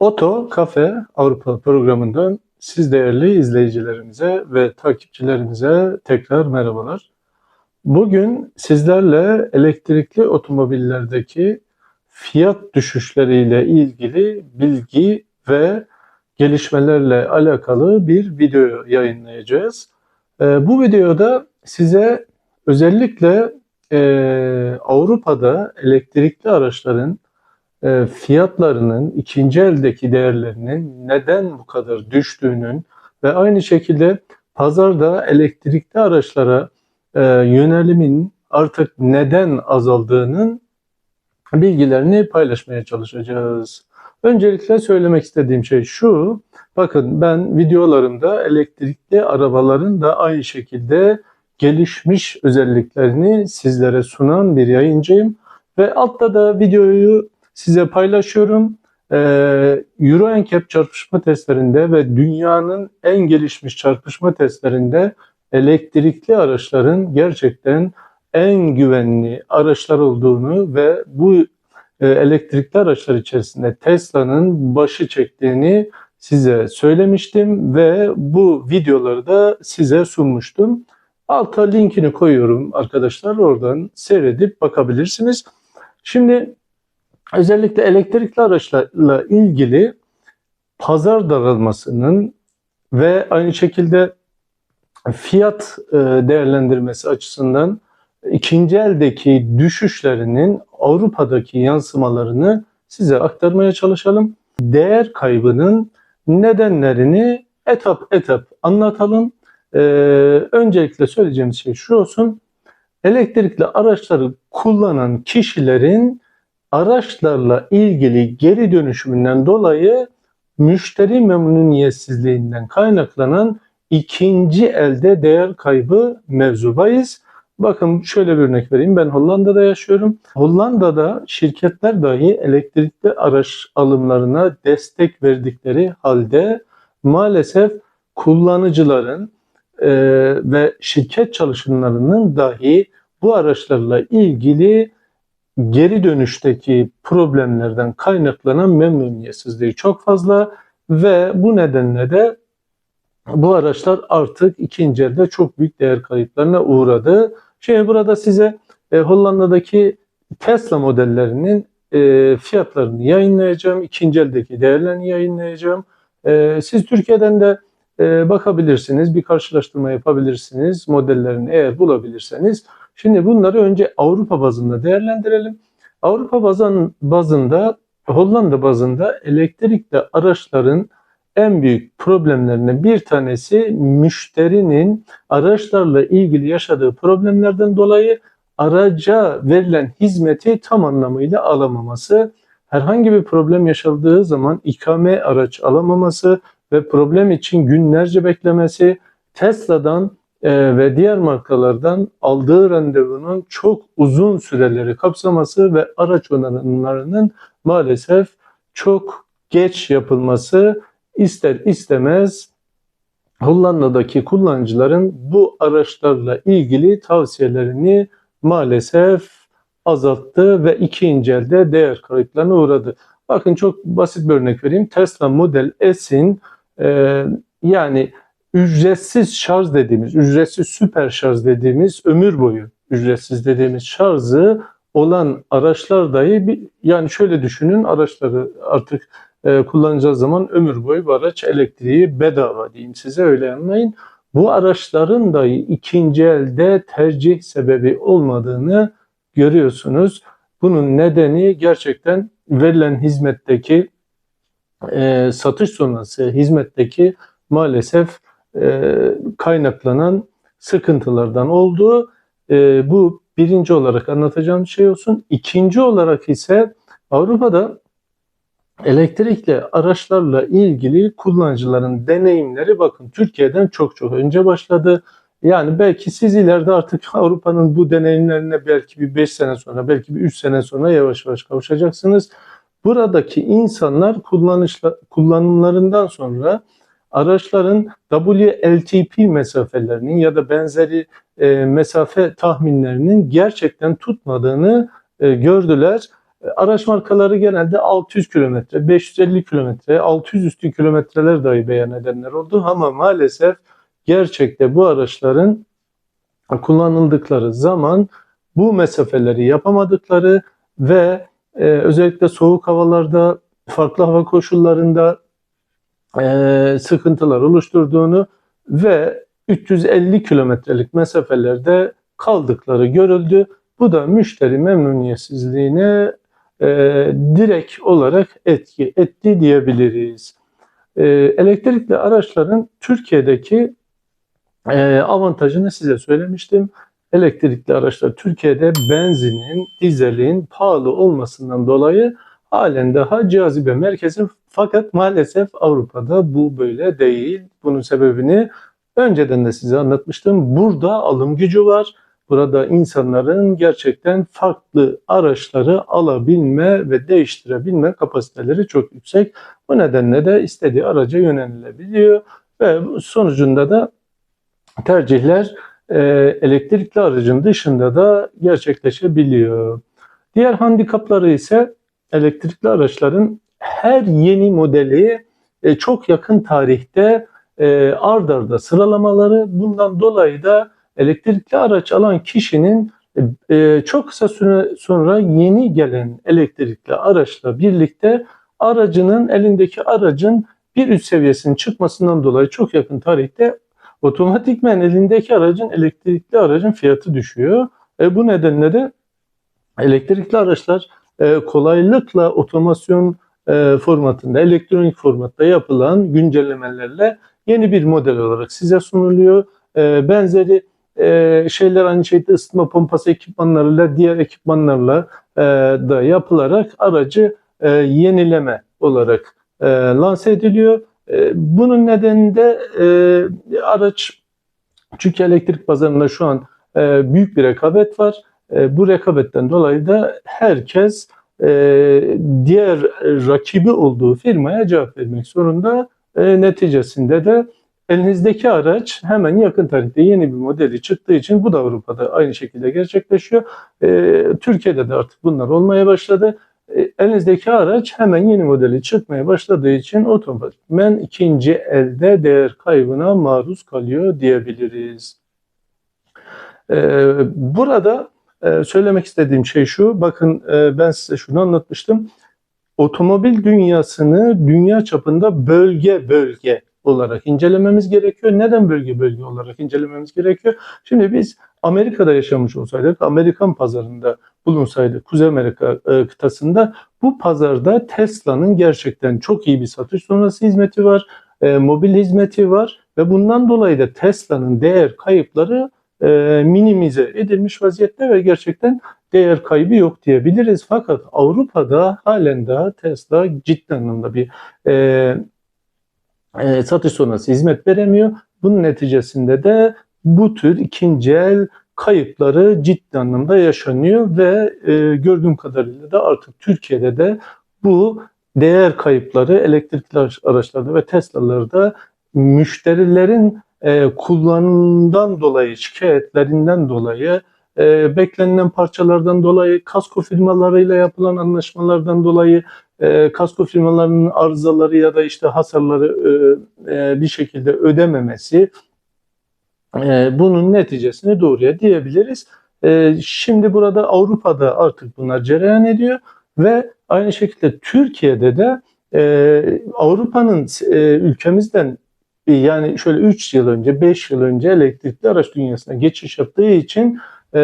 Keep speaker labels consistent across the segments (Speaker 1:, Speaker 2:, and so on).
Speaker 1: Oto Kafe Avrupa programından siz değerli izleyicilerimize ve takipçilerimize tekrar merhabalar. Bugün sizlerle elektrikli otomobillerdeki fiyat düşüşleriyle ilgili bilgi ve gelişmelerle alakalı bir video yayınlayacağız. Ee, Bu videoda size özellikle e, Avrupa'da elektrikli araçların e, fiyatlarının ikinci eldeki değerlerinin neden bu kadar düştüğünün ve aynı şekilde pazarda elektrikli araçlara e, yönelimin artık neden azaldığının bilgilerini paylaşmaya çalışacağız. Öncelikle söylemek istediğim şey şu. Bakın ben videolarımda elektrikli arabaların da aynı şekilde gelişmiş özelliklerini sizlere sunan bir yayıncıyım. Ve altta da videoyu size paylaşıyorum. Ee, Euro NCAP çarpışma testlerinde ve dünyanın en gelişmiş çarpışma testlerinde elektrikli araçların gerçekten en güvenli araçlar olduğunu ve bu e, elektrikli araçlar içerisinde Tesla'nın başı çektiğini size söylemiştim ve bu videoları da size sunmuştum. Alta linkini koyuyorum arkadaşlar. Oradan seyredip bakabilirsiniz. Şimdi özellikle elektrikli araçlarla ilgili pazar daralmasının ve aynı şekilde fiyat e, değerlendirmesi açısından ikinci eldeki düşüşlerinin Avrupa'daki yansımalarını size aktarmaya çalışalım. Değer kaybının nedenlerini etap etap anlatalım. Ee, öncelikle söyleyeceğim şey şu olsun. Elektrikli araçları kullanan kişilerin araçlarla ilgili geri dönüşümünden dolayı müşteri memnuniyetsizliğinden kaynaklanan ikinci elde değer kaybı mevzubayız. Bakın şöyle bir örnek vereyim. Ben Hollanda'da yaşıyorum. Hollanda'da şirketler dahi elektrikli araç alımlarına destek verdikleri halde maalesef kullanıcıların e, ve şirket çalışanlarının dahi bu araçlarla ilgili geri dönüşteki problemlerden kaynaklanan memnuniyetsizliği çok fazla ve bu nedenle de bu araçlar artık ikinci elde çok büyük değer kayıplarına uğradı. Şimdi burada size e, Hollanda'daki Tesla modellerinin e, fiyatlarını yayınlayacağım. İkinci eldeki değerlerini yayınlayacağım. E, siz Türkiye'den de e, bakabilirsiniz, bir karşılaştırma yapabilirsiniz modellerini eğer bulabilirseniz. Şimdi bunları önce Avrupa bazında değerlendirelim. Avrupa bazın, bazında, Hollanda bazında elektrikli araçların en büyük problemlerinden bir tanesi müşterinin araçlarla ilgili yaşadığı problemlerden dolayı araca verilen hizmeti tam anlamıyla alamaması, herhangi bir problem yaşadığı zaman ikame araç alamaması ve problem için günlerce beklemesi, Tesla'dan e, ve diğer markalardan aldığı randevunun çok uzun süreleri kapsaması ve araç onarımlarının maalesef çok geç yapılması ister istemez Hollanda'daki kullanıcıların bu araçlarla ilgili tavsiyelerini maalesef azalttı ve ikinci elde değer kayıplarına uğradı. Bakın çok basit bir örnek vereyim. Tesla Model S'in e, yani ücretsiz şarj dediğimiz, ücretsiz süper şarj dediğimiz ömür boyu ücretsiz dediğimiz şarjı olan araçlar dahi bir, yani şöyle düşünün araçları artık e, kullanacağı zaman ömür boyu bu araç elektriği bedava diyeyim size öyle anlayın. Bu araçların dahi ikinci elde tercih sebebi olmadığını görüyorsunuz. Bunun nedeni gerçekten verilen hizmetteki e, satış sonrası hizmetteki maalesef e, kaynaklanan sıkıntılardan oldu. E, bu birinci olarak anlatacağım şey olsun. İkinci olarak ise Avrupa'da elektrikli araçlarla ilgili kullanıcıların deneyimleri bakın Türkiye'den çok çok önce başladı. Yani belki siz ileride artık Avrupa'nın bu deneyimlerine belki bir 5 sene sonra, belki bir 3 sene sonra yavaş yavaş kavuşacaksınız. Buradaki insanlar kullanışla, kullanımlarından sonra araçların WLTP mesafelerinin ya da benzeri e, mesafe tahminlerinin gerçekten tutmadığını e, gördüler E, Araç markaları genelde 600 kilometre, 550 kilometre, 600 üstü kilometreler dahi beyan edenler oldu. Ama maalesef gerçekte bu araçların kullanıldıkları zaman bu mesafeleri yapamadıkları ve e, özellikle soğuk havalarda, farklı hava koşullarında e, sıkıntılar oluşturduğunu ve 350 kilometrelik mesafelerde kaldıkları görüldü. Bu da müşteri memnuniyetsizliğine e, direkt olarak etki etti diyebiliriz. E, elektrikli araçların Türkiye'deki e, avantajını size söylemiştim. Elektrikli araçlar Türkiye'de benzinin, dizelin pahalı olmasından dolayı halen daha cazibe merkezi fakat maalesef Avrupa'da bu böyle değil. Bunun sebebini önceden de size anlatmıştım. Burada alım gücü var. Burada insanların gerçekten farklı araçları alabilme ve değiştirebilme kapasiteleri çok yüksek. Bu nedenle de istediği araca yönelilebiliyor ve sonucunda da tercihler e, elektrikli aracın dışında da gerçekleşebiliyor. Diğer handikapları ise elektrikli araçların her yeni modeli e, çok yakın tarihte e, ard arda sıralamaları bundan dolayı da elektrikli araç alan kişinin e, çok kısa süre sonra yeni gelen elektrikli araçla birlikte aracının elindeki aracın bir üst seviyesinin çıkmasından dolayı çok yakın tarihte otomatikmen elindeki aracın elektrikli aracın fiyatı düşüyor. E, bu nedenle de elektrikli araçlar e, kolaylıkla otomasyon e, formatında, elektronik formatta yapılan güncellemelerle yeni bir model olarak size sunuluyor. E, benzeri şeyler aynı şekilde ısıtma pompası ekipmanlarıyla, diğer ekipmanlarla da yapılarak aracı yenileme olarak e, lanse ediliyor. Bunun nedeni de araç çünkü elektrik pazarında şu an büyük bir rekabet var. E, bu rekabetten dolayı da herkes e, diğer rakibi olduğu firmaya cevap vermek zorunda. E, neticesinde de elinizdeki araç hemen yakın tarihte yeni bir modeli çıktığı için bu da Avrupa'da aynı şekilde gerçekleşiyor. Türkiye'de de artık bunlar olmaya başladı. Elinizdeki araç hemen yeni modeli çıkmaya başladığı için otomatikmen ikinci elde değer kaybına maruz kalıyor diyebiliriz. E, burada e, söylemek istediğim şey şu, bakın e, ben size şunu anlatmıştım. Otomobil dünyasını dünya çapında bölge bölge olarak incelememiz gerekiyor. Neden bölge bölge olarak incelememiz gerekiyor? Şimdi biz Amerika'da yaşamış olsaydık, Amerikan pazarında bulunsaydık, Kuzey Amerika e, kıtasında bu pazarda Tesla'nın gerçekten çok iyi bir satış sonrası hizmeti var, e, mobil hizmeti var ve bundan dolayı da Tesla'nın değer kayıpları e, minimize edilmiş vaziyette ve gerçekten değer kaybı yok diyebiliriz. Fakat Avrupa'da halen daha Tesla ciddi anlamda bir e, e, satış sonrası hizmet veremiyor. Bunun neticesinde de bu tür ikinci el kayıpları ciddi anlamda yaşanıyor ve e, gördüğüm kadarıyla da artık Türkiye'de de bu değer kayıpları elektrikli araçlarda ve Tesla'larda müşterilerin e, kullanımdan dolayı, şikayetlerinden dolayı, e, beklenilen parçalardan dolayı, kasko firmalarıyla yapılan anlaşmalardan dolayı, e, kasko firmalarının arızaları ya da işte hasarları e, e, bir şekilde ödememesi, e, bunun neticesini doğruya diyebiliriz. E, şimdi burada Avrupa'da artık bunlar cereyan ediyor ve aynı şekilde Türkiye'de de e, Avrupa'nın e, ülkemizden yani şöyle 3 yıl önce, 5 yıl önce elektrikli araç dünyasına geçiş yaptığı için e,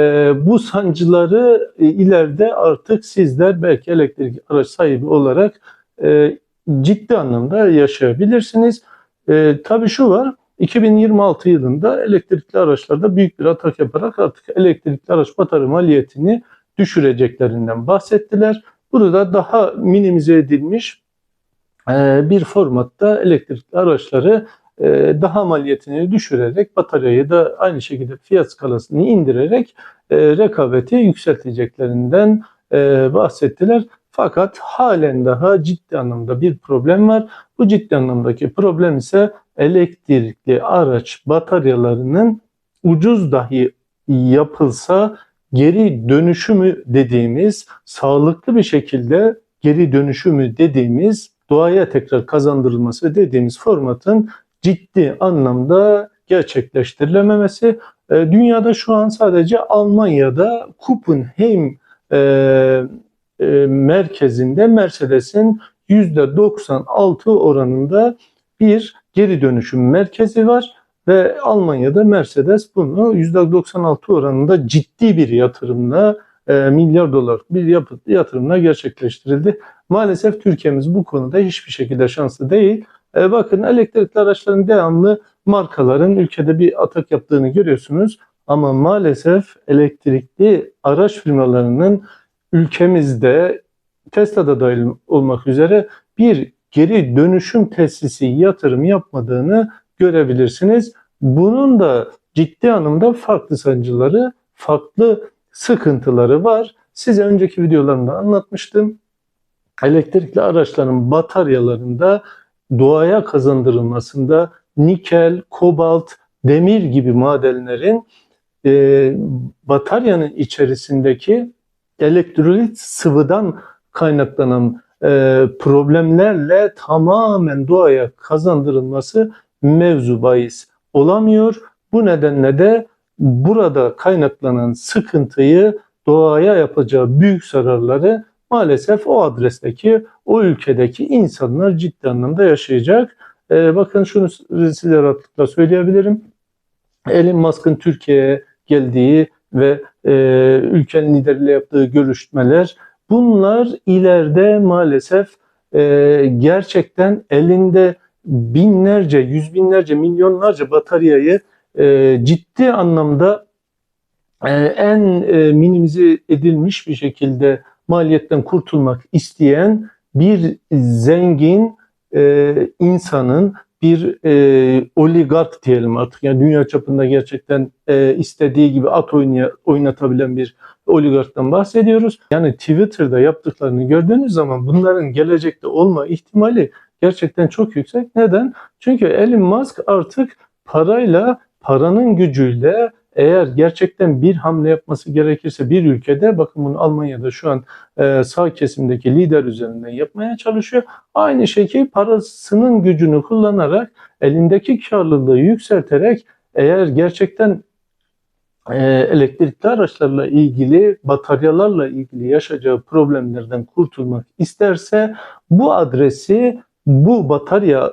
Speaker 1: bu sancıları e, ileride artık sizler belki elektrikli araç sahibi olarak e, ciddi anlamda yaşayabilirsiniz. E, tabii şu var, 2026 yılında elektrikli araçlarda büyük bir atak yaparak artık elektrikli araç batarya maliyetini düşüreceklerinden bahsettiler. Burada daha minimize edilmiş e, bir formatta elektrikli araçları e, daha maliyetini düşürerek bataryayı da aynı şekilde fiyat skalasını indirerek e, rekabeti yükselteceklerinden e, bahsettiler. Fakat halen daha ciddi anlamda bir problem var. Bu ciddi anlamdaki problem ise elektrikli araç bataryalarının ucuz dahi yapılsa geri dönüşümü dediğimiz sağlıklı bir şekilde geri dönüşümü dediğimiz doğaya tekrar kazandırılması dediğimiz formatın ciddi anlamda gerçekleştirilememesi. E, dünyada şu an sadece Almanya'da Kuppenheim e, e, merkezinde Mercedes'in %96 oranında bir geri dönüşüm merkezi var ve Almanya'da Mercedes bunu %96 oranında ciddi bir yatırımla e, milyar dolar bir yapı, yatırımla gerçekleştirildi. Maalesef Türkiye'miz bu konuda hiçbir şekilde şanslı değil. E, bakın elektrikli araçların devamlı markaların ülkede bir atak yaptığını görüyorsunuz. Ama maalesef elektrikli araç firmalarının ülkemizde Tesla'da dahil olmak üzere bir geri dönüşüm tesisi yatırım yapmadığını görebilirsiniz. Bunun da ciddi anlamda farklı sancıları, farklı sıkıntıları var. Size önceki videolarımda anlatmıştım. Elektrikli araçların bataryalarında doğaya kazandırılmasında nikel, kobalt, demir gibi madenlerin e, bataryanın içerisindeki elektrolit sıvıdan kaynaklanan e, problemlerle tamamen doğaya kazandırılması mevzu bahis olamıyor. Bu nedenle de burada kaynaklanan sıkıntıyı doğaya yapacağı büyük zararları maalesef o adresteki, o ülkedeki insanlar ciddi anlamda yaşayacak. Ee, bakın şunu size rahatlıkla söyleyebilirim. Elon Musk'ın Türkiye'ye geldiği ve e, ülkenin lideriyle yaptığı görüşmeler bunlar ileride maalesef e, gerçekten elinde binlerce, yüz binlerce, milyonlarca bataryayı e, ciddi anlamda e, en e, minimize edilmiş bir şekilde maliyetten kurtulmak isteyen bir zengin e, insanın bir e, oligark diyelim artık yani dünya çapında gerçekten e, istediği gibi at oynaya, oynatabilen bir oligarktan bahsediyoruz. Yani Twitter'da yaptıklarını gördüğünüz zaman bunların gelecekte olma ihtimali gerçekten çok yüksek. Neden? Çünkü Elon Musk artık parayla, paranın gücüyle eğer gerçekten bir hamle yapması gerekirse bir ülkede bakın bunu Almanya'da şu an e, sağ kesimdeki lider üzerinden yapmaya çalışıyor. Aynı şekilde parasının gücünü kullanarak elindeki karlılığı yükselterek eğer gerçekten e, elektrikli araçlarla ilgili, bataryalarla ilgili yaşayacağı problemlerden kurtulmak isterse bu adresi bu batarya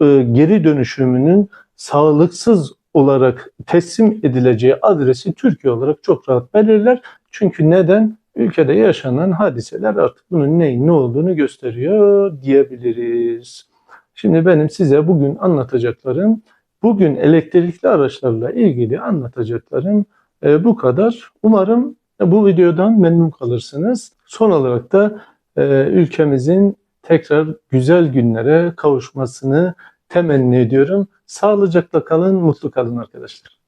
Speaker 1: e, geri dönüşümünün sağlıksız olarak teslim edileceği adresi Türkiye olarak çok rahat belirler. Çünkü neden? Ülkede yaşanan hadiseler artık bunun neyin ne olduğunu gösteriyor diyebiliriz. Şimdi benim size bugün anlatacaklarım, bugün elektrikli araçlarla ilgili anlatacaklarım e, bu kadar. Umarım bu videodan memnun kalırsınız. Son olarak da e, ülkemizin tekrar güzel günlere kavuşmasını temenni ediyorum. Sağlıcakla kalın, mutlu kalın arkadaşlar.